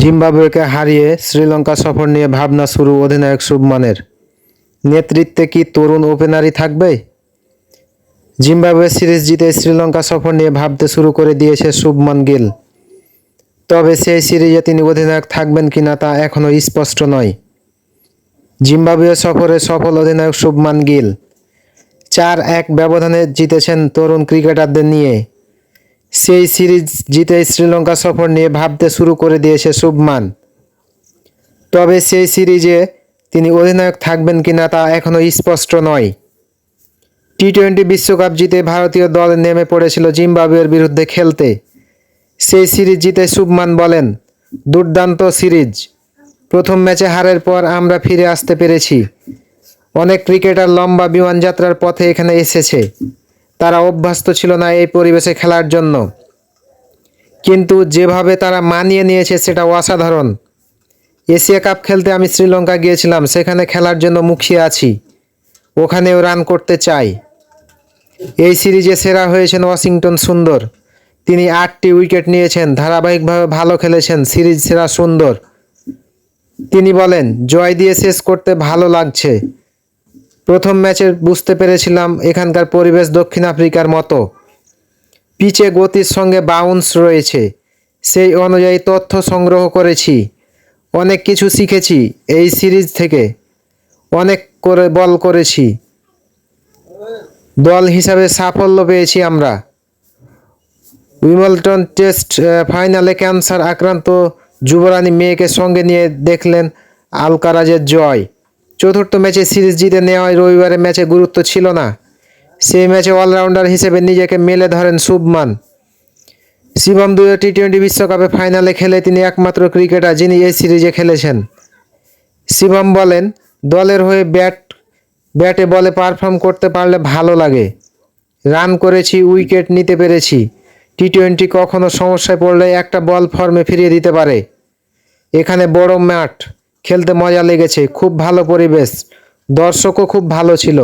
জিম্বাবুয়েকে হারিয়ে শ্রীলঙ্কা সফর নিয়ে ভাবনা শুরু অধিনায়ক শুভমানের। নেতৃত্বে কি তরুণ ওপেনারই থাকবে? জিম্বাবুয়ে সিরিজ জিতে শ্রীলঙ্কা সফর নিয়ে ভাবতে শুরু করে দিয়েছে শুভমান গিল। তবে সেই সিরিজে তিনি অধিনায়ক থাকবেন কিনা তা এখনও স্পষ্ট নয়। জিম্বাবুয়ে সফরে সফল অধিনায়ক শুভমান গিল। চার এক ব্যবধানে জিতেছেন তরুণ ক্রিকেটারদের নিয়ে। সেই সিরিজ জিতে শ্রীলঙ্কা সফর নিয়ে ভাবতে শুরু করে দিয়েছে শুভমান। তবে সেই সিরিজে তিনি অধিনায়ক থাকবেন কিনা তা এখনও স্পষ্ট নয়। টি টোয়েন্টি বিশ্বকাপ জিতে ভারতীয় দল নেমে পড়েছিল জিম্বাবুয়ের বিরুদ্ধে খেলতে। সেই সিরিজ জিতে শুভমান বলেন, দুর্দান্ত সিরিজ। প্রথম ম্যাচে হারের পর আমরা ফিরে আসতে পেরেছি। অনেক ক্রিকেটার লম্বা বিমানযাত্রার পথে এখানে এসেছে। তারা অভ্যস্ত ছিল না এই পরিবেশে খেলার জন্য। কিন্তু যেভাবে তারা মানিয়ে নিয়েছে সেটা অসাধারণ। এশিয়া কাপ খেলতে আমি শ্রীলঙ্কা গিয়েছিলাম, সেখানে খেলার জন্য মুখিয়ে আছি। ওখানেও রান করতে চাই। এই সিরিজে সেরা হয়েছেন ওয়াশিংটন সুন্দর। তিনি আটটি উইকেট নিয়েছেন, ধারাবাহিকভাবে ভালো খেলেছেন, সিরিজ সেরা সুন্দর। তিনি বলেন, জয় দিয়ে শেষ করতে ভালো লাগছে। প্রথম ম্যাচে বুঝতে পেরেছিলাম এখানকার পরিবেশ দক্ষিণ আফ্রিকার মতো। পিচে গতির সঙ্গে বাউন্স রয়েছে। সেই অনুযায়ী তথ্য সংগ্রহ করেছি। অনেক কিছু শিখেছি এই সিরিজ থেকে। অনেক করে বল করেছি। দল হিসাবে সাফল্য পেয়েছি আমরা। উইমলটন টেস্ট ফাইনালে ক্যান্সার আক্রান্ত যুবরানী মেয়েকে সঙ্গে নিয়ে দেখলেন আলকারাজের জয়। চতুর্থ ম্যাচে সিরিজ জিতে নেওয়ায় রবিবারের ম্যাচে গুরুত্ব ছিল না। সেই ম্যাচে অলরাউন্ডার হিসেবে নিজেকে মেলে ধরেন শুভমান। শিবম দুই টি টোয়েন্টি বিশ্বকাপে ফাইনালে খেলে তিনি একমাত্র ক্রিকেটার যিনি এই সিরিজে খেলেছেন। শিবম বলেন, দলের হয়ে ব্যাট, ব্যাটে বলে পারফর্ম করতে পারলে ভালো লাগে। রান করেছি, উইকেট নিতে পেরেছি। টি টোয়েন্টি কখনো সমস্যায় পড়লে একটা বল ফর্মে ফিরিয়ে দিতে পারে। এখানে বড় মাঠ খেলতে মজা লেগেছে খুব ভালো পরিবেশ। দর্শকও খুব ভালো ছিল।